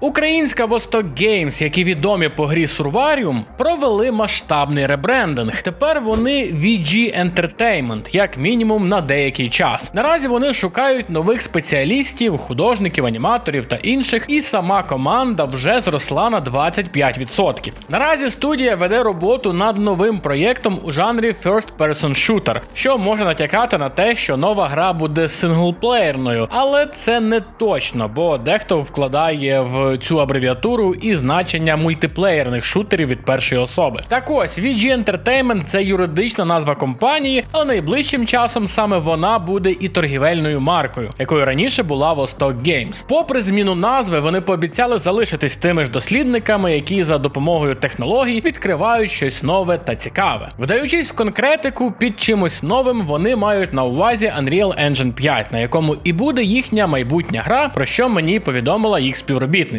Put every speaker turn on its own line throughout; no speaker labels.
Українська Восток Games, які відомі по грі Survarium, провели масштабний ребрендинг. Тепер вони VG Entertainment, як мінімум на деякий час. Наразі вони шукають нових спеціалістів, художників, аніматорів та інших, і сама команда вже зросла на 25%. Наразі студія веде роботу над новим проєктом у жанрі First Person Shooter, що може натякати на те, що нова гра буде синглплеєрною, але це не точно, бо дехто вкладає в цю абревіатуру і значення мультиплеєрних шутерів від першої особи. Так ось VG Entertainment – це юридична назва компанії, але найближчим часом саме вона буде і торгівельною маркою, якою раніше була Vostok Games. Попри зміну назви, вони пообіцяли залишитись тими ж дослідниками, які за допомогою технологій відкривають щось нове та цікаве. Вдаючись в конкретику під чимось новим, вони мають на увазі Unreal Engine 5, на якому і буде їхня майбутня гра, про що мені повідомила їх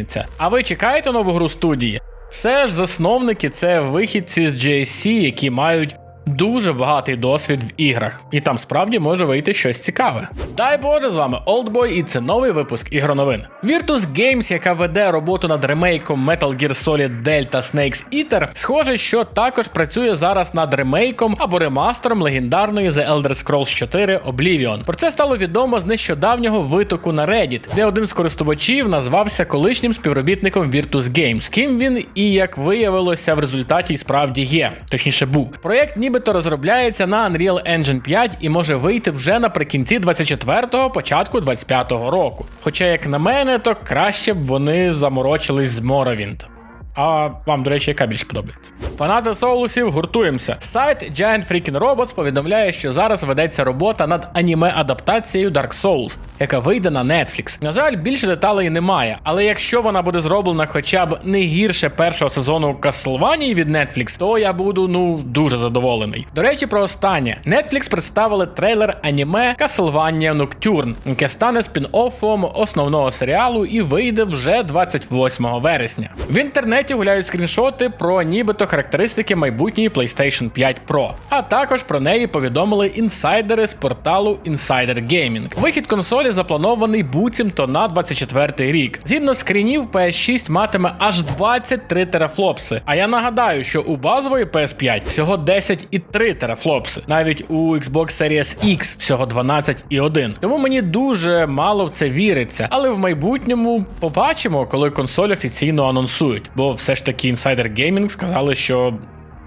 співробітниця. А ви чекаєте нову гру студії? Все ж засновники це вихідці з JSC, які мають дуже багатий досвід в іграх, і там справді може вийти щось цікаве. Дай Боже, з вами Oldboy, і це новий випуск ігроновин. Virtus Games, яка веде роботу над ремейком Metal Gear Solid Delta Snakes Eater, схоже, що також працює зараз над ремейком або ремастером легендарної The Elder Scrolls 4 Oblivion. Про це стало відомо з нещодавнього витоку на Reddit, де один з користувачів назвався колишнім співробітником Virtus Games. Ким він і як виявилося в результаті справді є, точніше був. Проєкт нібито розробляється на Unreal Engine 5 і може вийти вже наприкінці 24-го, початку 25-го року. Хоча, як на мене, то краще б вони заморочились з Morrowind. А вам, до речі, яка більш подобається? Фанати соусів, гуртуємося. Сайт Giant Freaking Robots повідомляє, що зараз ведеться робота над аніме-адаптацією Dark Souls, яка вийде на Netflix. На жаль, більше деталей немає, але якщо вона буде зроблена хоча б не гірше першого сезону Castlevania від Netflix, то я буду ну дуже задоволений. До речі, про останнє Netflix представили трейлер аніме Castlevania Nocturne, яке стане спін-оффом основного серіалу і вийде вже 28 вересня. В інтернеті гуляють скріншоти про нібито характеристики майбутньої PlayStation 5 Pro, а також про неї повідомили інсайдери з порталу Insider Gaming. Вихід консолі запланований буцімто на 24 рік. Згідно скрінів, PS6 матиме аж 23 терафлопси. А я нагадаю, що у базової PS5 всього 10,3 терафлопси, навіть у Xbox Series X всього 12,1. Тому мені дуже мало в це віриться, але в майбутньому побачимо, коли консоль офіційно анонсують, бо все ж таки Insider Gaming сказали, що.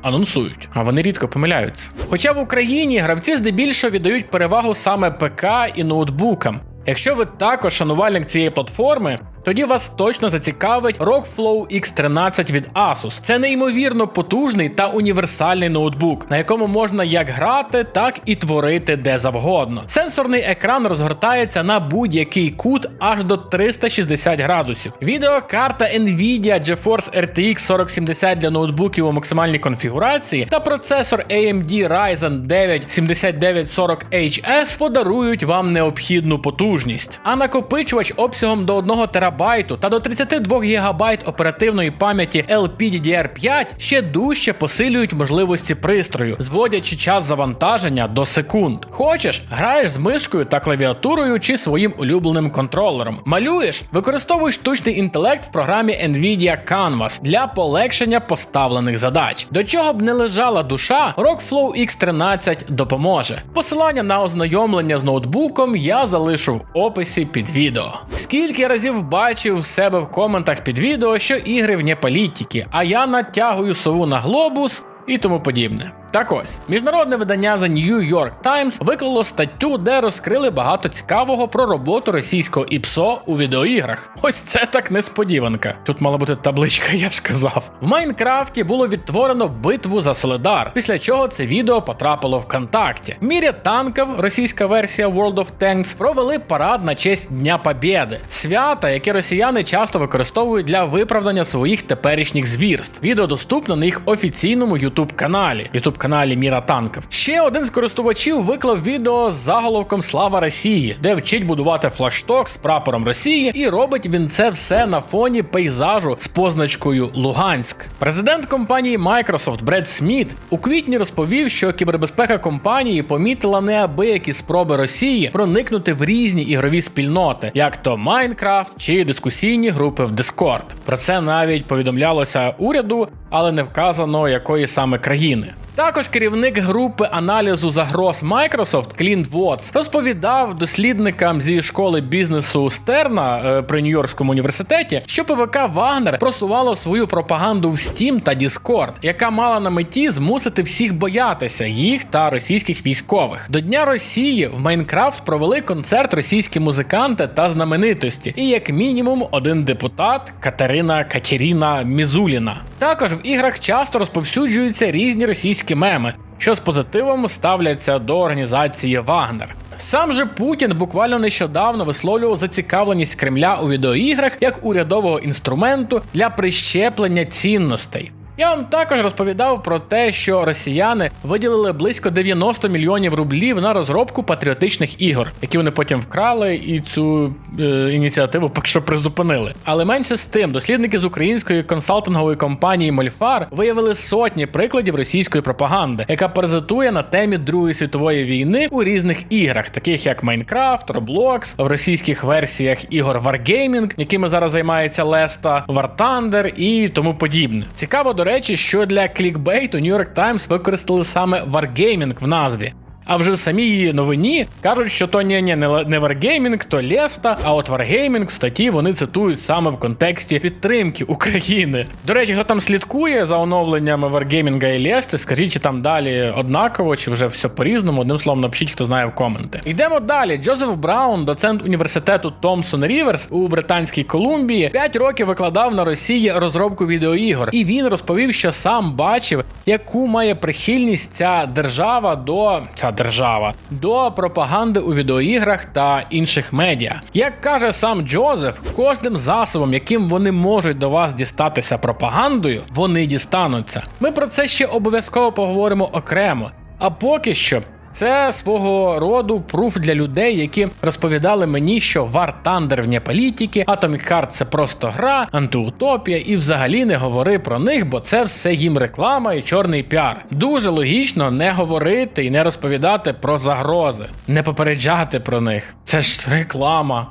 Анонсують, а вони рідко помиляються. Хоча в Україні гравці здебільшого віддають перевагу саме ПК і ноутбукам. Якщо ви також шанувальник цієї платформи, тоді вас точно зацікавить Rockflow X13 від Asus. Це неймовірно потужний та універсальний ноутбук, на якому можна як грати, так і творити де завгодно. Сенсорний екран розгортається на будь-який кут аж до 360 градусів. Відеокарта Nvidia GeForce RTX 4070 для ноутбуків у максимальній конфігурації та процесор AMD Ryzen 9 7940HS подарують вам необхідну потужність. А накопичувач обсягом до 1 терабайту та до 32 ГБ оперативної пам'яті LPDDR5 ще дужче посилюють можливості пристрою, зводячи час завантаження до секунд. Хочеш, граєш з мишкою та клавіатурою чи своїм улюбленим контролером. Малюєш, використовуй штучний інтелект в програмі Nvidia Canvas для полегшення поставлених задач. До чого б не лежала душа, Rockflow X13 допоможе. Посилання на ознайомлення з ноутбуком я залишу в описі під відео. Скільки разів бачив в себе в коментах під відео, що ігри вне політики, а я натягую сову на глобус і тому подібне. Так ось, міжнародне видання The New York Times виклало статтю, де розкрили багато цікавого про роботу російського ІПСО у відеоіграх. Ось це так несподіванка. Тут мала бути табличка, я ж казав. В Майнкрафті було відтворено битву за Соледар, після чого це відео потрапило ВКонтакті. В мірі танків, російська версія World of Tanks, провели парад на честь Дня Побєди, свята, яке росіяни часто використовують для виправдання своїх теперішніх звірств. Відео доступно на їх офіційному YouTube каналі. YouTube каналі Міра Танків. Ще один з користувачів виклав відео з заголовком Слава Росії, де вчить будувати флашток з прапором Росії, і робить він це все на фоні пейзажу з позначкою Луганськ. Президент компанії Microsoft Бред Сміт у квітні розповів, що кібербезпека компанії помітила неабиякі спроби Росії проникнути в різні ігрові спільноти, як то Майнкрафт чи дискусійні групи в Discord. Про це навіть повідомлялося уряду, але не вказано якої саме країни. Також керівник групи аналізу загроз Microsoft Клінт Вотс розповідав дослідникам зі школи бізнесу Стерна е, при Нью-Йоркському університеті, що ПВК Вагнер просувало свою пропаганду в Steam та Discord, яка мала на меті змусити всіх боятися їх та російських військових. До Дня Росії в Майнкрафт провели концерт російські музиканти та знаменитості, і як мінімум один депутат Катерина Катеріна Мізуліна. Також в іграх часто розповсюджуються різні російські меми, що з позитивом ставляться до організації Вагнер. Сам же Путін буквально нещодавно висловлював зацікавленість Кремля у відеоіграх як урядового інструменту для прищеплення цінностей. Я вам також розповідав про те, що росіяни виділили близько 90 мільйонів рублів на розробку патріотичних ігор, які вони потім вкрали і цю е, ініціативу поки що призупинили. Але менше з тим, дослідники з української консалтингової компанії Мольфар виявили сотні прикладів російської пропаганди, яка паразитує на темі Другої світової війни у різних іграх, таких як Майнкрафт, Roblox, в російських версіях ігор Wargaming, якими зараз займається Леста, War Thunder і тому подібне. Цікаво, до речі, що для клікбейту New York Times використали саме Wargaming в назві. А вже в самій новині кажуть, що то ні, ні, не Wargaming, то Леста, а от Wargaming в статті вони цитують саме в контексті підтримки України. До речі, хто там слідкує за оновленнями Wargaming і Лести, скажіть, чи там далі однаково, чи вже все по-різному. Одним словом, напишіть, хто знає в коменти. Йдемо далі. Джозеф Браун, доцент університету Томсон Ріверс у Британській Колумбії, 5 років викладав на Росії розробку відеоігор, і він розповів, що сам бачив, яку має прихильність ця держава до ця держава до пропаганди у відеоіграх та інших медіа. Як каже сам Джозеф, кожним засобом, яким вони можуть до вас дістатися пропагандою, вони дістануться. Ми про це ще обов'язково поговоримо окремо. А поки що. Це свого роду пруф для людей, які розповідали мені, що War Thunder вне політики, Atomic Heart це просто гра, антиутопія, і взагалі не говори про них, бо це все їм реклама і чорний піар. Дуже логічно не говорити і не розповідати про загрози, не попереджати про них. Це ж реклама.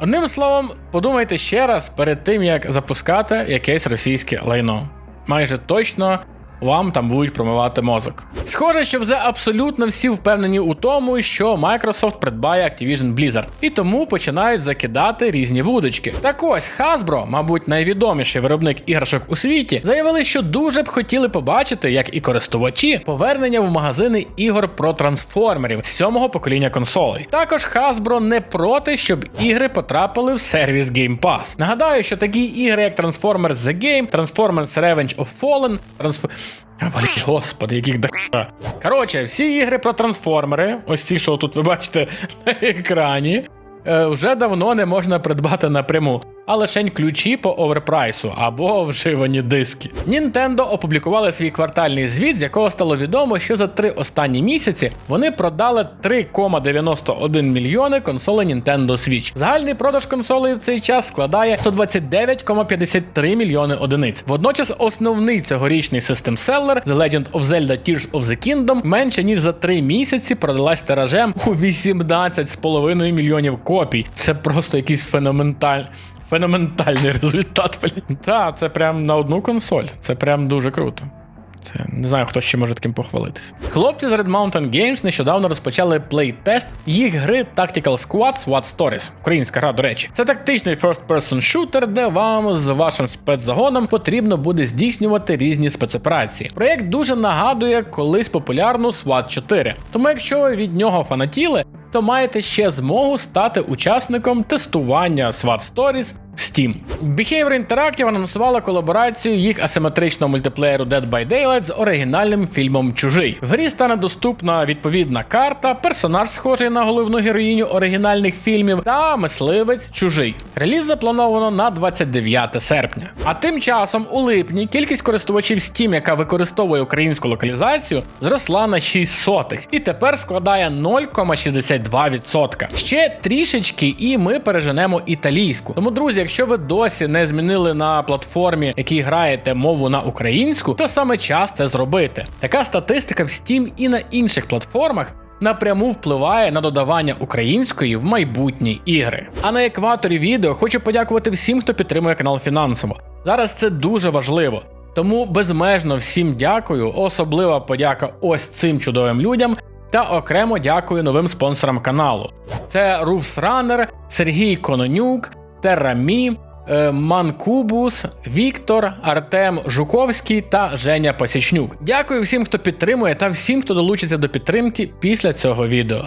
Одним словом, подумайте ще раз перед тим, як запускати якесь російське лайно. Майже точно вам там будуть промивати мозок. Схоже, що вже абсолютно всі впевнені у тому, що Microsoft придбає Activision Blizzard, і тому починають закидати різні вудочки. Так ось Hasbro, мабуть, найвідоміший виробник іграшок у світі, заявили, що дуже б хотіли побачити, як і користувачі, повернення в магазини ігор про трансформерів сьомого покоління консолей. Також Hasbro не проти, щоб ігри потрапили в сервіс Game Pass. Нагадаю, що такі ігри, як Transformers The Game, Transformers Revenge of Fallen, Transformers блін, господи, яких до. Коротше, всі ігри про трансформери, ось ці, що тут ви бачите на екрані, е, вже давно не можна придбати напряму, а лишень ключі по оверпрайсу або вживані диски. Nintendo опублікували свій квартальний звіт, з якого стало відомо, що за три останні місяці вони продали 3,91 мільйони консолей Nintendo Switch. Загальний продаж консолей в цей час складає 129,53 мільйони одиниць. Водночас основний цьогорічний систем-селлер The Legend of Zelda Tears of the Kingdom менше ніж за три місяці продалась тиражем у 18,5 мільйонів копій. Це просто якийсь феноменаль. Феноменальний результат, блін. Так, це прям на одну консоль. Це прям дуже круто. Це не знаю, хто ще може таким похвалитись. Хлопці з Red Mountain Games нещодавно розпочали плей-тест їх гри Tactical Squad SWAT Stories. Українська гра, до речі. Це тактичний first-person shooter, де вам з вашим спецзагоном потрібно буде здійснювати різні спецоперації. Проєкт дуже нагадує колись популярну SWAT 4. Тому якщо ви від нього фанатіли, то маєте ще змогу стати учасником тестування SWAT Stories Steam. Behavior Interactive анонсувала колаборацію їх асиметричного мультиплеєру Dead by Daylight з оригінальним фільмом Чужий. В грі стане доступна відповідна карта, персонаж, схожий на головну героїню оригінальних фільмів, та мисливець Чужий. Реліз заплановано на 29 серпня. А тим часом у липні кількість користувачів Steam, яка використовує українську локалізацію, зросла на 6 сотих і тепер складає 0,62%. Ще трішечки, і ми переженемо італійську. Тому, друзі, якщо ви досі не змінили на платформі, якій граєте мову на українську, то саме час це зробити. Така статистика в Steam і на інших платформах. Напряму впливає на додавання української в майбутні ігри. А на екваторі відео хочу подякувати всім, хто підтримує канал фінансово. Зараз це дуже важливо. Тому безмежно всім дякую. Особлива подяка ось цим чудовим людям. Та окремо дякую новим спонсорам каналу. Це Руфс Раннер, Сергій Кононюк, Террамі, е, Манкубус, Віктор, Артем Жуковський та Женя Посічнюк. Дякую всім, хто підтримує, та всім, хто долучиться до підтримки після цього відео.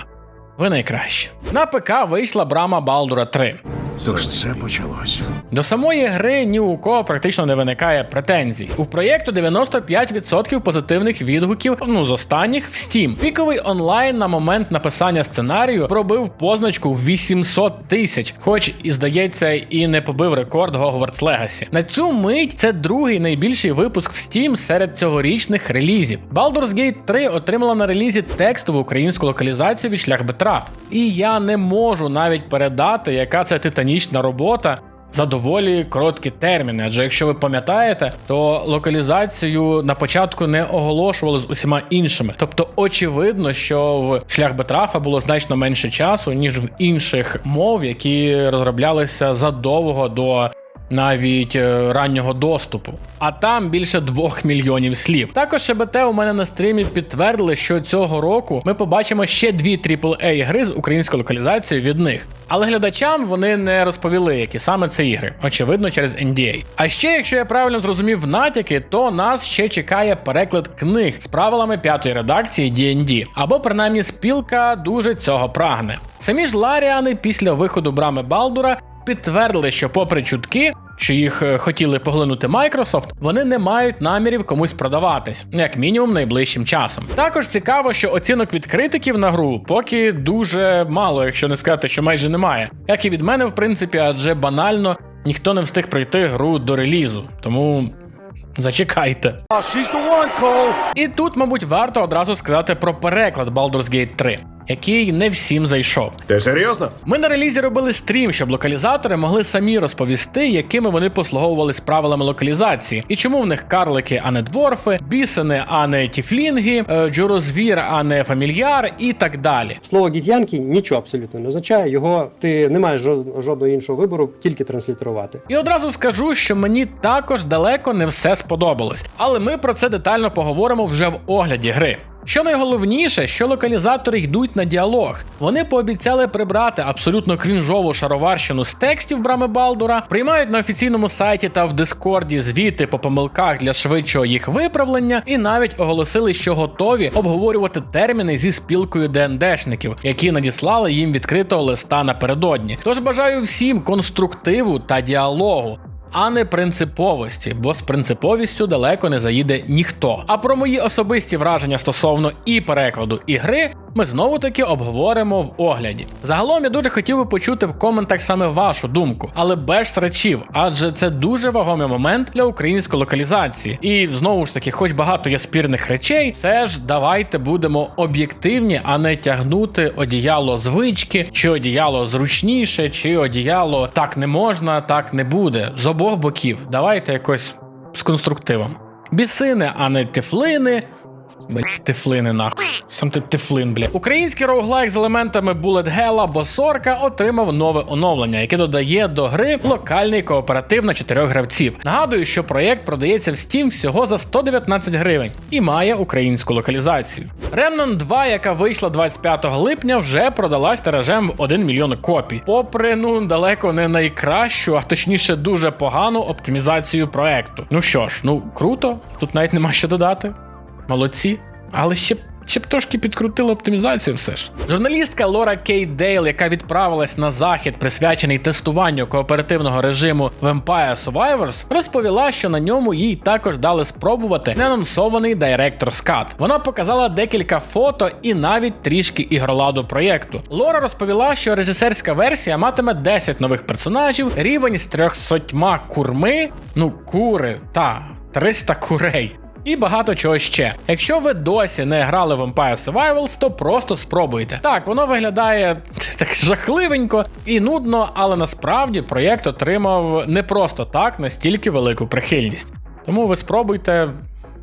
Ви найкращі. На ПК вийшла брама Балдура 3.
Тож це почалось.
До самої гри ні у кого практично не виникає претензій. У проєкту 95% позитивних відгуків, ну з останніх в Steam. Піковий онлайн на момент написання сценарію пробив позначку 800 тисяч, хоч і здається, і не побив рекорд Hogwarts Legacy. На цю мить це другий найбільший випуск в Steam серед цьогорічних релізів. Baldur's Gate 3 отримала на релізі текстову українську локалізацію від шлях Бетраф. І я не можу навіть передати, яка це титанічна робота. За доволі короткі терміни, адже якщо ви пам'ятаєте, то локалізацію на початку не оголошували з усіма іншими. Тобто, очевидно, що в шлях Бетрафа було значно менше часу, ніж в інших мов, які розроблялися задовго до навіть е, раннього доступу. А там більше двох мільйонів слів. Також ШБТ у мене на стрімі підтвердили, що цього року ми побачимо ще дві AAA гри з українською локалізацією від них. Але глядачам вони не розповіли, які саме це ігри, очевидно, через NDA. А ще, якщо я правильно зрозумів натяки, то нас ще чекає переклад книг з правилами п'ятої редакції D&D. або принаймні спілка дуже цього прагне. Самі ж Ларіани після виходу брами Балдура підтвердили, що, попри чутки, що їх е, хотіли поглинути Microsoft, вони не мають намірів комусь продаватись, як мінімум найближчим часом. Також цікаво, що оцінок від критиків на гру поки дуже мало, якщо не сказати, що майже немає. Як і від мене, в принципі, адже банально ніхто не встиг пройти гру до релізу. Тому. Зачекайте. І тут, мабуть, варто одразу сказати про переклад Baldur's Gate 3, який не всім зайшов.
Ти серйозно?
Ми на релізі робили стрім, щоб локалізатори могли самі розповісти, якими вони послуговувались правилами локалізації, і чому в них карлики, а не дворфи, бісени, а не тіфлінги, е, джурозвір, а не фамільяр, і так далі.
Слово гітянки нічого абсолютно не означає. Його ти не маєш жодного іншого вибору, тільки транслітерувати.
І одразу скажу, що мені також далеко не все сподобалось, але ми про це детально поговоримо вже в огляді гри. Що найголовніше, що локалізатори йдуть на діалог. Вони пообіцяли прибрати абсолютно крінжову шароварщину з текстів брами Балдура, приймають на офіційному сайті та в Дискорді звіти по помилках для швидшого їх виправлення, і навіть оголосили, що готові обговорювати терміни зі спілкою ДНДшників, які надіслали їм відкритого листа напередодні. Тож бажаю всім конструктиву та діалогу а не принциповості, бо з принциповістю далеко не заїде ніхто. А про мої особисті враження стосовно і перекладу і гри ми знову таки обговоримо в огляді. Загалом я дуже хотів би почути в коментах саме вашу думку, але без срачів, адже це дуже вагомий момент для української локалізації. І знову ж таки, хоч багато є спірних речей, все ж давайте будемо об'єктивні, а не тягнути одіяло звички, чи одіяло зручніше, чи одіяло так не можна, так не буде. З обох боків. Давайте якось з конструктивом. Бісини, а не тефлини. Блять, Тефлини нахуй. Сам ти тефлин, бля. Український роуглайк з елементами Bullet Hell Босорка отримав нове оновлення, яке додає до гри локальний кооператив на чотирьох гравців. Нагадую, що проєкт продається в Steam всього за 119 гривень і має українську локалізацію. Remnant 2, яка вийшла 25 липня, вже продалась тиражем в 1 мільйон копій. Попри ну далеко не найкращу, а точніше дуже погану оптимізацію проекту. Ну що ж, ну круто, тут навіть нема що додати. Молодці. Але ще Ще б трошки підкрутили оптимізацію все ж. Журналістка Лора Кей Дейл, яка відправилась на захід, присвячений тестуванню кооперативного режиму Vampire Survivors, розповіла, що на ньому їй також дали спробувати неанонсований Director's Cut. Вона показала декілька фото і навіть трішки ігроладу проєкту. Лора розповіла, що режисерська версія матиме 10 нових персонажів, рівень з 300 курми, ну кури, та 300 курей. І багато чого ще. Якщо ви досі не грали в Empire Survivals, то просто спробуйте. Так, воно виглядає так жахливенько і нудно, але насправді проєкт отримав не просто так настільки велику прихильність. Тому ви спробуйте,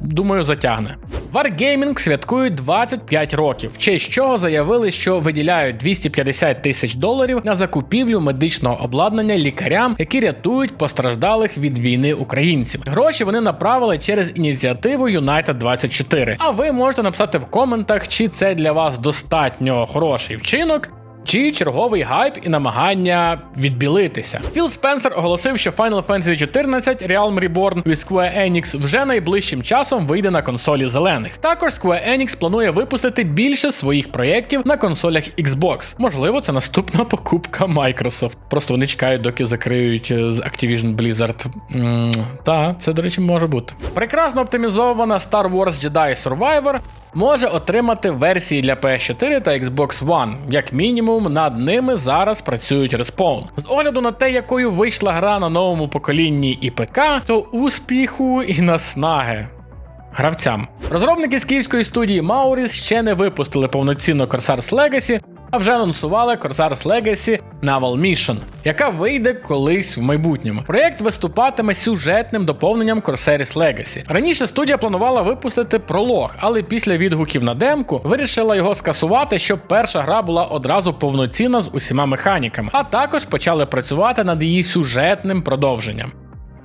думаю, затягне. Wargaming святкують 25 років, в честь чого заявили, що виділяють 250 тисяч доларів на закупівлю медичного обладнання лікарям, які рятують постраждалих від війни українців. Гроші вони направили через ініціативу United 24. А ви можете написати в коментах, чи це для вас достатньо хороший вчинок. Чи черговий гайп і намагання відбілитися. Філ Спенсер оголосив, що Final Fantasy 14 Realm Reborn від Square Enix вже найближчим часом вийде на консолі зелених. Також Square Enix планує випустити більше своїх проєктів на консолях Xbox. Можливо, це наступна покупка Microsoft. Просто вони чекають, доки закриють е, з Activision Blizzard. М, Та, це, до речі, може бути. Прекрасно оптимізована Star Wars Jedi Survivor може отримати версії для PS4 та Xbox One. Як мінімум, над ними зараз працюють респон. З огляду на те, якою вийшла гра на новому поколінні і ПК, то успіху і наснаги. Гравцям. Розробники з київської студії Maurис ще не випустили повноцінно Corsairs Legacy, а вже анонсували Corsairs Legacy Naval Mission, яка вийде колись в майбутньому. Проєкт виступатиме сюжетним доповненням Corsairs Legacy. Раніше студія планувала випустити пролог, але після відгуків на демку вирішила його скасувати, щоб перша гра була одразу повноцінна з усіма механіками, а також почали працювати над її сюжетним продовженням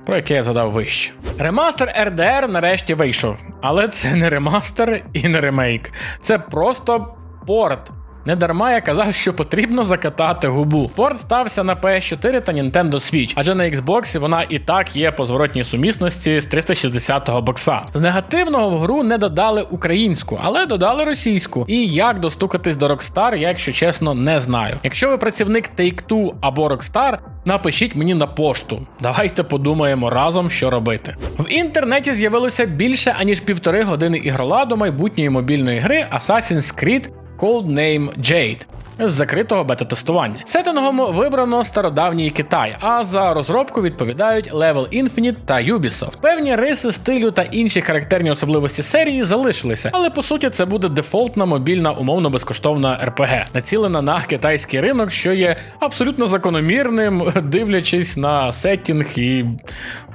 про яке я задав вище. Ремастер RDR нарешті вийшов, але це не ремастер і не ремейк. Це просто порт. Не дарма я казав, що потрібно закатати губу. Порт стався на PS4 та Nintendo Switch, адже на Xbox вона і так є по зворотній сумісності з 360-го бокса. З негативного в гру не додали українську, але додали російську. І як достукатись до Rockstar, я, якщо чесно, не знаю. Якщо ви працівник Take-Two або Rockstar, напишіть мені на пошту. Давайте подумаємо разом, що робити. В інтернеті з'явилося більше аніж півтори години ігроладу майбутньої мобільної гри Assassin's Creed Codename Jade. З закритого бета-тестування. Сеттингом вибрано стародавній Китай, а за розробку відповідають Level Infinite та Ubisoft. Певні риси стилю та інші характерні особливості серії залишилися, але по суті це буде дефолтна мобільна умовно безкоштовна RPG, націлена на китайський ринок, що є абсолютно закономірним, дивлячись на сеттінг і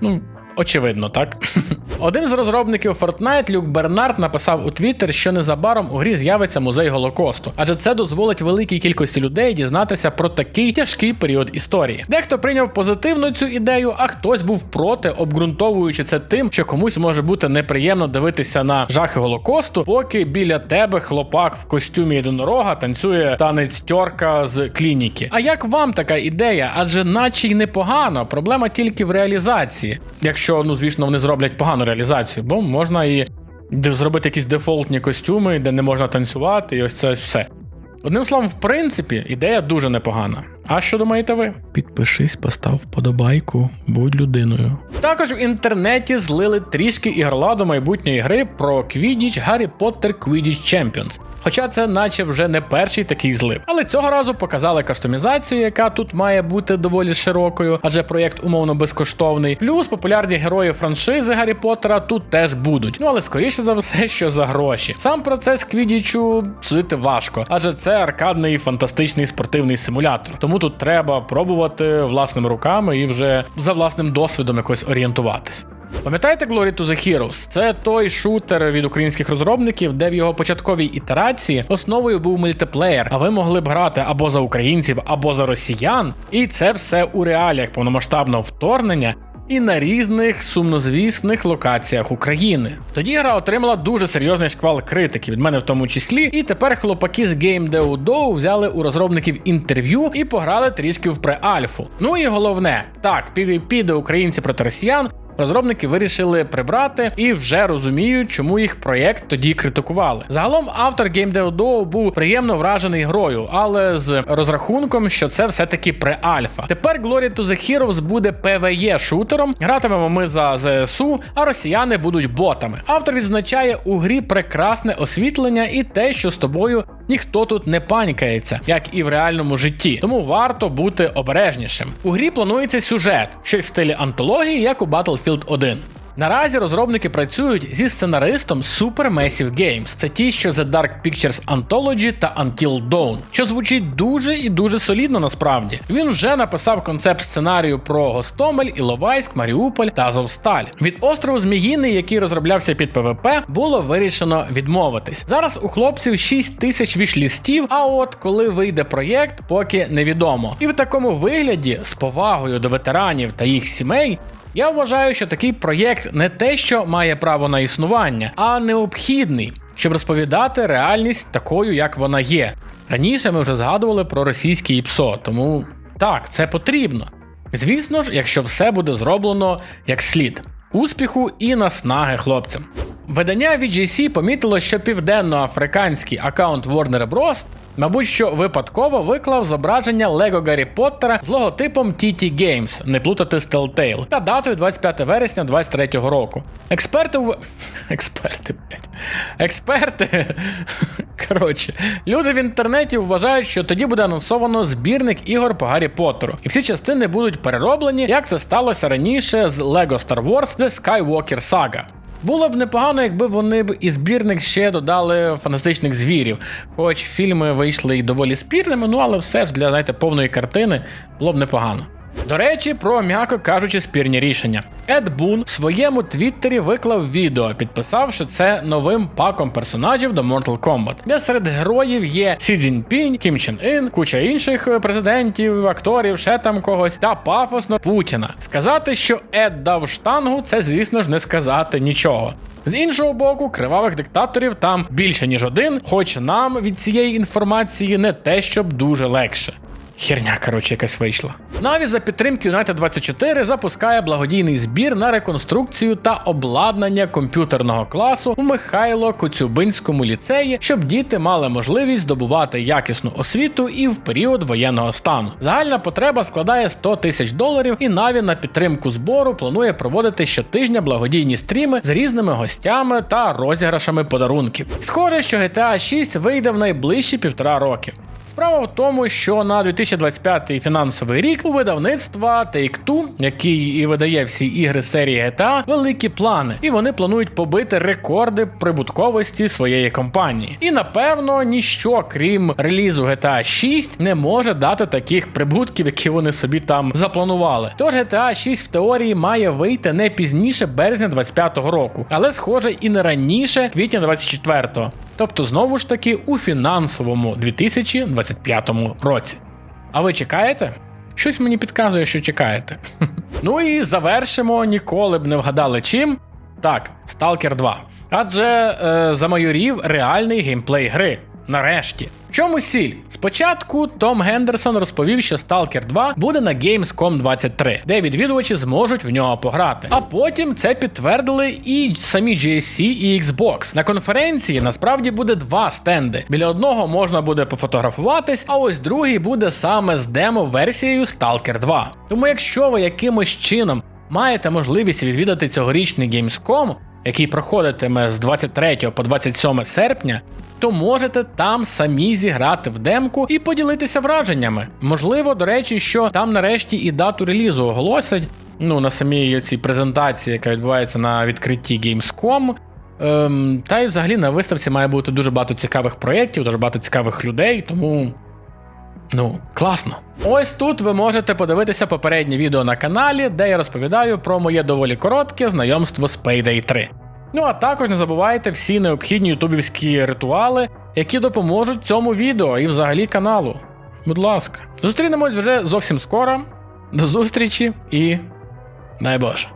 ну. Очевидно, так. Один з розробників Fortnite, Люк Бернард, написав у Твіттер, що незабаром у грі з'явиться музей Голокосту, адже це дозволить великій кількості людей дізнатися про такий тяжкий період історії. Дехто прийняв позитивно цю ідею, а хтось був проти, обґрунтовуючи це тим, що комусь може бути неприємно дивитися на жахи Голокосту, поки біля тебе хлопак в костюмі єдинорога танцює танець тьорка з клініки. А як вам така ідея? Адже наче й непогано, проблема тільки в реалізації. Якщо, ну звісно, вони зроблять погану реалізацію, бо можна і зробити якісь дефолтні костюми, де не можна танцювати, і ось це все. Одним словом, в принципі, ідея дуже непогана. А що думаєте ви? Підпишись, постав вподобайку, будь людиною. Також в інтернеті злили трішки ігроладу майбутньої гри про Quidditch Harry Potter Quidditch Champions. Хоча це наче вже не перший такий злив. Але цього разу показали кастомізацію, яка тут має бути доволі широкою, адже проєкт умовно безкоштовний. Плюс популярні герої франшизи Гаррі Поттера тут теж будуть. Ну але скоріше за все, що за гроші. Сам процес Квідічу судити важко, адже це аркадний фантастичний спортивний симулятор. Тому тут треба пробувати власними руками і вже за власним досвідом якось орієнтуватись. Пам'ятаєте Glory to the Heroes? Це той шутер від українських розробників, де в його початковій ітерації основою був мультиплеєр, а ви могли б грати або за українців, або за росіян. І це все у реаліях повномасштабного вторгнення. І на різних сумнозвісних локаціях України. Тоді гра отримала дуже серйозний шквал критики, від мене в тому числі. І тепер хлопаки з Game взяли у розробників інтерв'ю і пограли трішки в преальфу. Ну і головне, так, PvP, де українці проти росіян, Розробники вирішили прибрати і вже розуміють, чому їх проєкт тоді критикували. Загалом автор Game був приємно вражений грою, але з розрахунком, що це все-таки преальфа. Тепер Glory to the Heroes буде PvE шутером. Гратимемо ми за ЗСУ, а росіяни будуть ботами. Автор відзначає у грі прекрасне освітлення і те, що з тобою ніхто тут не панікається, як і в реальному житті. Тому варто бути обережнішим. У грі планується сюжет, щось в стилі антології, як у Battlefield 1. Наразі розробники працюють зі сценаристом Super Massive Games. Це ті, що The Dark Pictures Anthology та Until Dawn, що звучить дуже і дуже солідно насправді. Він вже написав концепт сценарію про Гостомель, Іловайськ, Маріуполь та Азовсталь. Від острову Зміїний, який розроблявся під ПВП, було вирішено відмовитись. Зараз у хлопців 6 тисяч вішлістів, а от коли вийде проєкт, поки невідомо. І в такому вигляді, з повагою до ветеранів та їх сімей, я вважаю, що такий проєкт не те, що має право на існування, а необхідний, щоб розповідати реальність такою, як вона є. Раніше ми вже згадували про російське ІПСО, тому так, це потрібно. Звісно ж, якщо все буде зроблено як слід. Успіху і наснаги хлопцям. Видання VGC помітило, що південноафриканський аккаунт Warner Bros. Мабуть, що випадково виклав зображення Лего Гаррі Поттера з логотипом TT Games, не плутати з Telltale, та датою 25 вересня 2023 року. Експерти в... Експерти, блядь. Експерти. Коротше, люди в інтернеті вважають, що тоді буде анонсовано збірник ігор по Гаррі Поттеру. І всі частини будуть перероблені, як це сталося раніше з Lego Star Wars The Skywalker Saga. Було б непогано, якби вони б і збірник ще додали фантастичних звірів. Хоч фільми вийшли і доволі спірними, ну але все ж для знаєте, повної картини було б непогано. До речі, про м'яко кажучи, спірні рішення. Ед Бун в своєму твіттері виклав відео, підписавши це новим паком персонажів до Mortal Kombat, де серед героїв є Сі Цзіньпінь, Кім Чен Ін, куча інших е, президентів, акторів, ще там когось, та пафосно Путіна. Сказати, що Ед дав штангу, це звісно ж не сказати нічого. З іншого боку, кривавих диктаторів там більше ніж один, хоч нам від цієї інформації не те, щоб дуже легше. Херня, коротше, якась вийшла. Наві за підтримки United 24 запускає благодійний збір на реконструкцію та обладнання комп'ютерного класу у Михайло Коцюбинському ліцеї, щоб діти мали можливість здобувати якісну освіту і в період воєнного стану. Загальна потреба складає 100 тисяч доларів, і Наві на підтримку збору планує проводити щотижня благодійні стріми з різними гостями та розіграшами подарунків. Схоже, що GTA 6 вийде в найближчі півтора роки. Справа в тому, що на 2025 фінансовий рік у видавництва Take-Two, який і видає всі ігри серії GTA, великі плани, і вони планують побити рекорди прибутковості своєї компанії. І напевно ніщо, крім релізу GTA 6, не може дати таких прибутків, які вони собі там запланували. Тож GTA 6 в теорії має вийти не пізніше березня 25-го року, але схоже і не раніше квітня 24-го. Тобто, знову ж таки, у фінансовому 2025 році. А ви чекаєте? Щось мені підказує, що чекаєте. ну і завершимо ніколи б не вгадали чим. Так, Stalker 2. Адже е, замайорів реальний геймплей гри. Нарешті. В чому сіль? Спочатку Том Гендерсон розповів, що Stalker 2 буде на Gamescom 23, де відвідувачі зможуть в нього пограти. А потім це підтвердили і самі GSC і Xbox. На конференції насправді буде два стенди. Біля одного можна буде пофотографуватись, а ось другий буде саме з демо-версією Stalker 2. Тому якщо ви якимось чином маєте можливість відвідати цьогорічний Gamescom, який проходитиме з 23 по 27 серпня, то можете там самі зіграти в демку і поділитися враженнями. Можливо, до речі, що там нарешті і дату релізу оголосять. Ну, на самій цій презентації, яка відбувається на відкритті Gamescom. Ем, та й взагалі на виставці має бути дуже багато цікавих проєктів, дуже багато цікавих людей, тому. Ну, класно. Ось тут ви можете подивитися попереднє відео на каналі, де я розповідаю про моє доволі коротке знайомство з Payday 3. Ну а також не забувайте всі необхідні ютубівські ритуали, які допоможуть цьому відео і взагалі каналу. Будь ласка, зустрінемось вже зовсім скоро. До зустрічі і дай Боже.